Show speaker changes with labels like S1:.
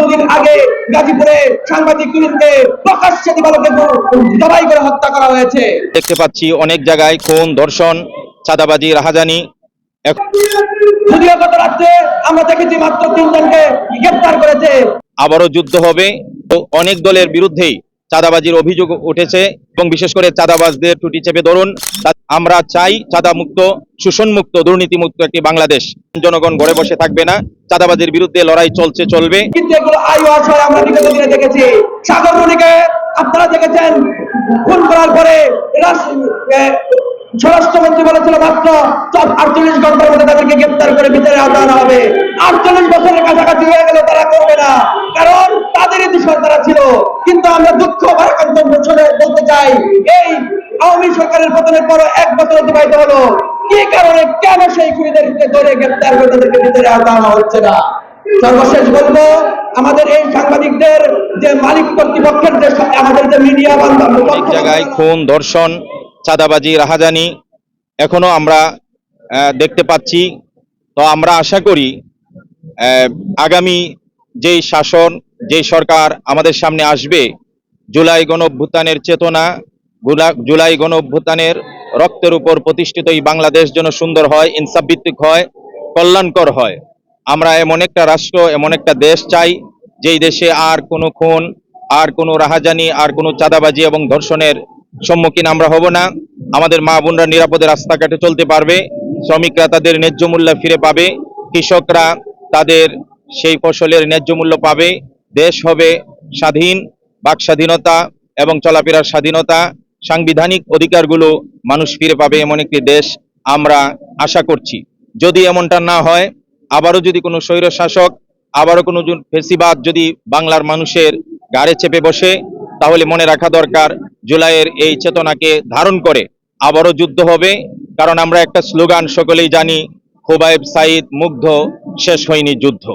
S1: দুদিন আগে গাজীপুরে সাংবাদিক তুলিনকে প্রকাশ্যে দিবালোকে জবাই করে হত্যা করা হয়েছে।
S2: দেখতে পাচ্ছি অনেক জায়গায় খুন ধর্ষণ চাঁদাবাজি রাহাজানি।
S1: যদিও গত রাত্রে আমরা দেখেছি মাত্র তিনজনকে গ্রেপ্তার করেছে।
S2: আবারও যুদ্ধ হবে। তো অনেক দলের বিরুদ্ধেই চাঁদাবাজির অভিযোগ উঠেছে এবং বিশেষ করে চাঁদাবাজদের টুটি চেপে ধরুন আমরা চাই চাঁদা মুক্ত শোষণ মুক্ত দুর্নীতি মুক্ত একটি বাংলাদেশ। জনগণ ঘরে বসে থাকবে না, চাঁদাবাজির বিরুদ্ধে লড়াই চলছে, চলবে।
S1: দেখেছি। আপনারা দেখেছেন, খুন করার পরে স্বরাষ্ট্রমন্ত্রী বলেছিল মাত্র আটচল্লিশ ঘণ্টার মধ্যে তাদেরকে গ্রেপ্তার করে আওতা আনা হবে। আটচল্লিশ বছরের কাছাকাছি হয়ে গেলে তারা করবে না, কারণ তাদেরই দূষণ তারা ছিল। কিন্তু আমরা দুঃখ, ভারাক্রান্ত বলতে চাই, এই আওয়ামী সরকারের পতনের পর এক বছর অতিবাহিত হলো। কি কারণে কেন সেই খুনিদেরকে ধরে গ্রেপ্তার করে তাদেরকে আওতা আনা হচ্ছে না? সর্বশেষ বলব আমাদের এই সাংবাদিকদের যে মালিক কর্তৃপক্ষের যে আমাদের যে মিডিয়া বান্ধব
S2: অনেক জায়গায় খুন ধর্ষণ চাঁদাবাজি রাহাজানি এখনও আমরা দেখতে পাচ্ছি। তো আমরা আশা করি আগামী যেই শাসন যেই সরকার আমাদের সামনে আসবে জুলাই গণ চেতনা জুলাই গণ অভ্যুত্থানের রক্তের উপর প্রতিষ্ঠিত এই বাংলাদেশ যেন সুন্দর হয় ইনসাফ ভিত্তিক হয়, কল্যাণকর হয়। আমরা এমন একটা রাষ্ট্র, এমন একটা দেশ চাই, যেই দেশে আর কোনো খুন, আর কোনো রাহাজানি, আর কোনো চাঁদাবাজি এবং ধর্ষণের সম্মুখীন আমরা হব না। আমাদের মা বোনরা নিরাপদে রাস্তাঘাটে চলতে পারবে, শ্রমিকরা তাদের ন্যায্য মূল্য ফিরে পাবে, কৃষকরা তাদের সেই ফসলের ন্যায্য মূল্য পাবে। দেশ হবে স্বাধীন, বাক স্বাধীনতা এবং চলাফেরার স্বাধীনতা। সাংবিধানিক অধিকারগুলো মানুষ ফিরে পাবে এমন একটি দেশ আমরা আশা করছি। যদি এমনটা না হয়, আবারও যদি কোনো স্বৈর শাসক, আবারও কোনো ফেসিবাদ যদি বাংলার মানুষের গাড়ে চেপে বসে, তাহলে মনে রাখা দরকার জুলাইয়ের এই চেতনাকে ধারণ করে আবারও যুদ্ধ হবে। কারণ আমরা একটা স্লোগান সকলেই জানি খোবাইব সাইদ মুগ্ধ, শেষ হয়নি যুদ্ধ।